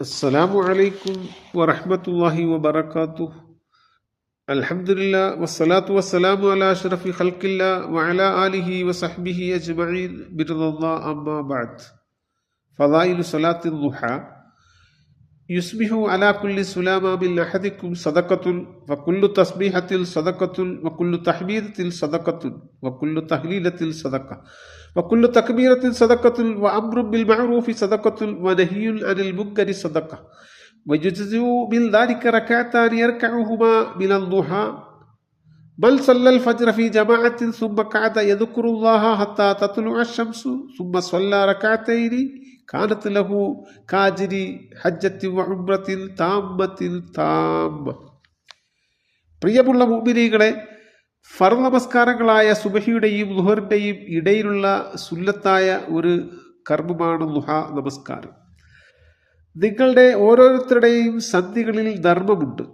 السلام عليكم ورحمة الله وبركاته. الحمد لله والصلاة والسلام على أشرف خلق الله وعلى آله وصحبه أجمعين. برضا الله أما بعد. فضائل صلاة الضحى يصبح على كل سلامة من أحدكم صدقة وكل تسبيحة صدقة وكل تحميدة صدقة وكل تهليلة صدقة. وكل تكبيرة صدقة وأمر بالمعروف صدقة ونهي عن المنكر صدقة ويجزئ من ذلك ركعتان يركعهما من الضحى بل صلى الفجر في جماعة ثم قعد يذكر الله حتى تطلع الشمس ثم صلى ركعتين كانت له كاجر حجة وعمرة تامة تامة പ്രിയമുള്ള മുഅ്മിനീകളെ ഫർ നമസ്കാരങ്ങളായ സുബഹിയുടെയും ലുഹറിന്റെയും ഇടയിലുള്ള സുല്ലത്തായ ഒരു കർമ്മമാണ് ലുഹ നമസ്കാരം. നിങ്ങളുടെ ഓരോരുത്തരുടെയും സന്ധികളിൽ ധർമ്മമുണ്ട്.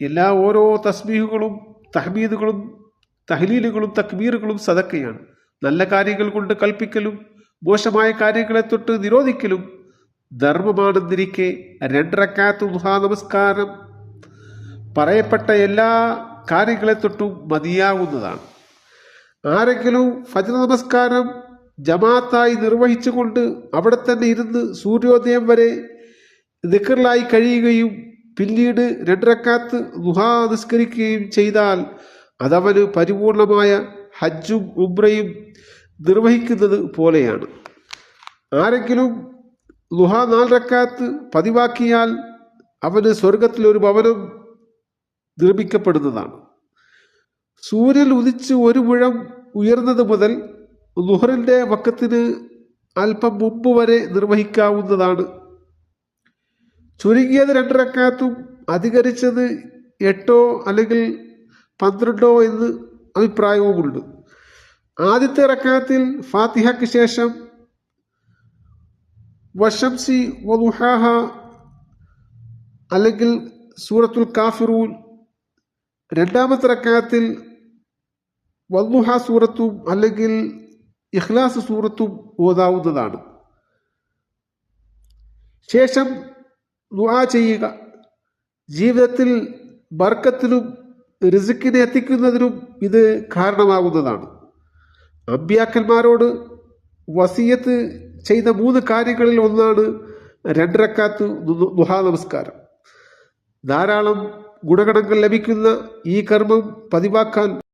എല്ലാ ഓരോ തസ്ബീഹുകളും തഹ്മീദുകളും തഹ്ലീലുകളും തക്ബീറുകളും സതക്കയാണ് നല്ല കാര്യങ്ങൾ കൊണ്ട് കൽപ്പിക്കലും മോശമായ കാര്യങ്ങളെ തൊട്ട് നിരോധിക്കലും ധർമ്മമാണെന്നിരിക്കെ രണ്ടരക്കാത്ത ദുഹാ നമസ്കാരം പറയപ്പെട്ട എല്ലാ കാര്യങ്ങളെ തൊട്ടും മതിയാവുന്നതാണ്. ആരെങ്കിലും ഫജ്ർ നമസ്കാരം ജമാഅത്തായി നിർവഹിച്ചുകൊണ്ട് അവിടെ തന്നെ ഇരുന്ന് സൂര്യോദയം വരെ നിക്കറിലായി കഴിയുകയും പിന്നീട് രണ്ടരക്കാത്ത് ദുഹാ നിസ്കരിക്കുകയും ചെയ്താൽ അതവന് പരിപൂർണമായ ഹജ്ജും ഉംറയും നിർവഹിക്കുന്നത് പോലെയാണ്. ആരെങ്കിലും ലുഹ നാലരക്കാത്ത് പതിവാക്കിയാൽ അവന് സ്വർഗത്തിലൊരു ഭവനം നിർമ്മിക്കപ്പെടുന്നതാണ് സൂര്യൻ ഉദിച്ച് ഒരു മുഴം ഉയർന്നത് മുതൽ ദുഹറിന്റെ വക്കത്തിന് അല്പം മുമ്പ് വരെ നിർവഹിക്കാവുന്നതാണ്. ചുരുങ്ങിയത് രണ്ടരക്കാത്തും അധികരിച്ചത് എട്ടോ അല്ലെങ്കിൽ പന്ത്രണ്ടോ എന്ന് അഭിപ്രായവുമുണ്ട്. ആദ്യത്തെ റക്കാത്തിൽ ഫാത്തിഹയ്ക്ക് ശേഷം വശംസി വദുഹാഹ അല്ലെങ്കിൽ സൂറത്തുൽ കാഫിറൂൻ രണ്ടാമത്തെ റക്കാത്തിൽ വന്നുഹ സൂറത്തും അല്ലെങ്കിൽ ഇഖ്ലാസ് സൂറത്തും ഓതാവുന്നതാണ്. ശേഷം ദുആ ചെയ്യുക. ജീവിതത്തിൽ ബർക്കത്തിനും റിസിക്കിനെ എത്തിക്കുന്നതിനും ഇത് കാരണമാകുന്നതാണ് അമ്പ്യാക്കന്മാരോട് വസീയത്ത് ചെയ്ത മൂന്ന് കാര്യങ്ങളിൽ ഒന്നാണ് രണ്ടരക്കാത്ത് ദുഹാ നമസ്കാരം. ധാരാളം ഗുണഗണങ്ങൾ ലഭിക്കുന്ന ഈ കർമ്മം പതിവാക്കാൻ